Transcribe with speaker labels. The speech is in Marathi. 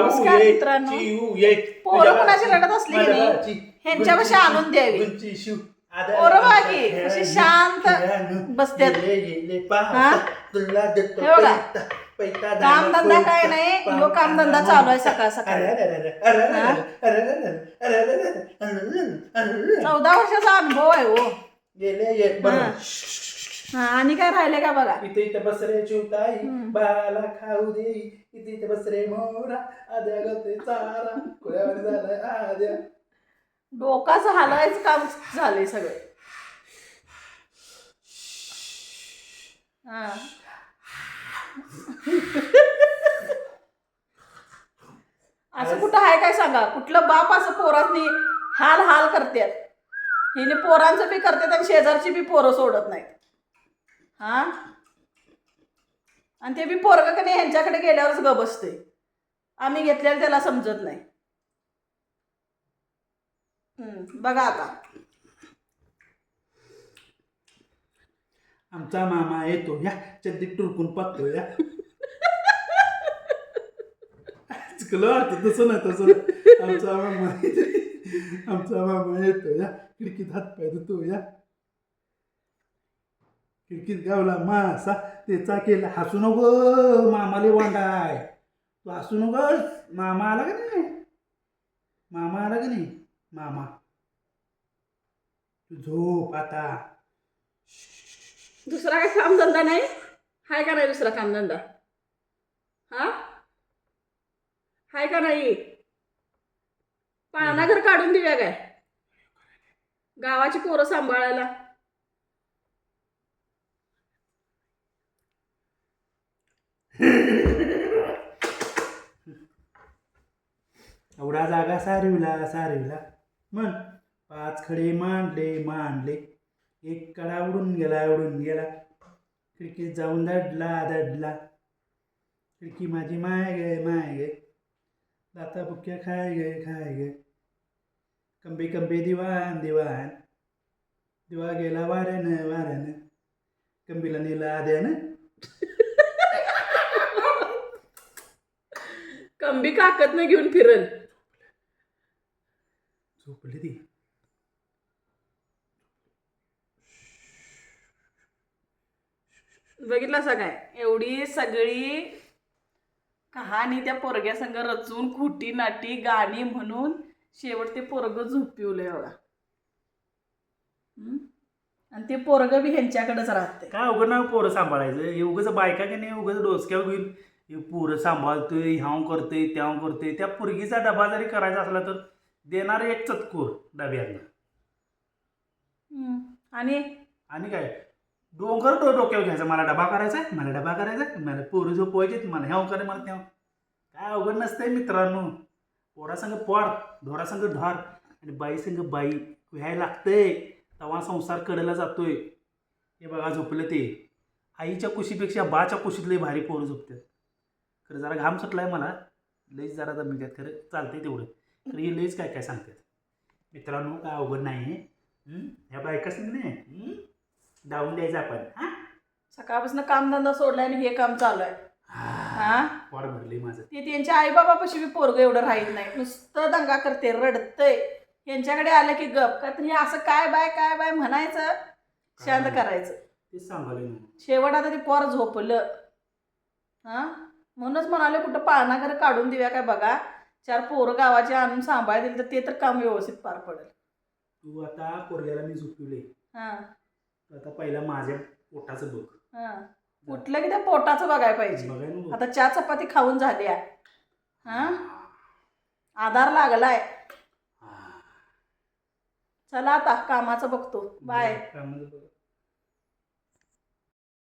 Speaker 1: नमस्कार मित्रांनो. पोरं कोणाची रडत असली की ह्यांच्यापाशी आणून द्यावी. पोरं बघा की, शांत
Speaker 2: बसतात.
Speaker 1: हा? हे बघा. कामधंदा काय नाही, ह्यो कामधंदा चालू आहे सकाळ सकाळी. चौदा वर्षाचा अनुभव आहे हो
Speaker 2: गेले एक
Speaker 1: हा आणि काय राहिले का बघा?
Speaker 2: इथे इथे बस रे चिवताई. बाला खाऊ दे. इथे इथे बस रे मोरा आद्या गते चारा. कुळ्यावर झालाय आद्या.
Speaker 1: डोकाचं हलवायचं काम झालंय सगळं. हा. असं कुठं आहे काय सांगा? कुठलं बाप असं पोरांनी हाल हाल करतात हिने पोरांचं बी करतात आणि शेजारची बी पोरं सोडत नाहीत. हा? आणि ते बी पोरग का नाही ह्यांच्याकडे गेल्यावरच ग बसते आम्ही घेतलेलं त्याला समजत नाही. बघा आता.
Speaker 2: आमचा मामा येतो या. चड्डीत टुरकून पाहतो या. चुकलं वाटतं तसं नाही तसं आमचा मामा आमचा मामा येतो या. खिडकीत हात पाय धुतो या. किरकिर गावला मासा त्याचा केला हसू नको मामाले वांडाय. तू हसू नकोस मामा आला का नाही? मामा आला का नाही? मामा. तू झोप आता.
Speaker 1: दुसरा काय कामधंदा नाही? हाय का नाही दुसरा कामधंदा? हा? हाय का नाही? पाळणा घर काढून देऊया काय? गावाची पोरं सांभाळायला.
Speaker 2: एवढा जागा सारविला सारविला. म्हण पाच खडे मांडले मांडले. एक कडा उडून गेला उडून गेला. खिडकीत जाऊन दडला दडला. खिडकी माझी माय गे माय गे. दाता बुक्या खाय गे खाय गे. कंबे कंबे दिवान दिवान दिवा गेला वाऱ्यानं वाऱ्यानं. कंबीला नेला आद्यानं.
Speaker 1: कंबी काकतनं घेऊन फिरल.
Speaker 2: झोपली ती.
Speaker 1: बघितलं काय? एवढी सगळी कहाणी त्या पोरग्या संग रचून खुटी नाटी गाणी म्हणून शेवट ते पोरग झोपिवलंय बघा. हम्म? आणि ते पोरग बी ह्यांच्याकडेच राहते
Speaker 2: काय उघड ना पोरं सांभाळायचं? उगाच बायका की नाही? उगाच डोसक्यावर घेऊन पोरं सांभाळतोय ह्याव करतोय त्याव करतोय. त्या पोरगीचा डबा जरी करायचा असला तर देणार एक चतकूर डब्यातनं
Speaker 1: आणि?
Speaker 2: आणि काय? डोंगर डो डोक्यावर घ्यायचा. मला डबा करायचा आहे, मला डबा करायचा आहे, मला पोरं झोपवायचे मला ह्याव करे मला त्याव काय अवघड नसतंय मित्रांनो. पोरासंग पोर ढोरासंग ढोर आणि बाईसंग बाई. व्हायला लागतंय. तेव्हा संसार कडेला जातोय. हे बघा झोपलं ते. आईच्या कुशीपेक्षा बाच्या कुशीत लय भारी पोरं झोपतात खरं जरा घाम सुटलाय मला. लईच जरा दमतात खरं चालतंय तेवढं. खरं हे लईच काय काय सांगतात. मित्रांनो काय अवघड नाही आहे ह्या बायकाच नाही. हं? डावून द्यायचं आपण. हा?
Speaker 1: सकाळपासून कामधंदा सोडलाय आणि हे काम चालू आहे. हा.
Speaker 2: पोट भरले माझं.
Speaker 1: ते त्यांच्या आईबाबापाशी बी पोरग एवढं राहीत नाही. नुसतं दंगा करते रडतय. यांच्याकडे आलं की गप. का तर हे असं काय बाय काय बाय म्हणायचं? शांत करायचं.
Speaker 2: तेच सांगायला
Speaker 1: शेवट आता ते पोर झोपलं. हा? म्हणूनच म्हणाले कुठं पाळणा घर काढून देऊया काय बघा. चार पोरं गावाचे आणून सांभाळ दिली तर ते तर काम व्यवस्थित पार पडेल.
Speaker 2: तू आता पोरग्याला मी झोपवले
Speaker 1: हा.
Speaker 2: आता पहिला माझ्या पोटाचं बघ.
Speaker 1: हा. उठलं की त्या पोटाचं बघायला पाहिजे.
Speaker 2: बघाय ना
Speaker 1: आता चार चपाती खाऊन झाल्या. हा? आधार लागलाय. चला आता कामाचं बघतो. बाय.
Speaker 2: कामाचं बघ.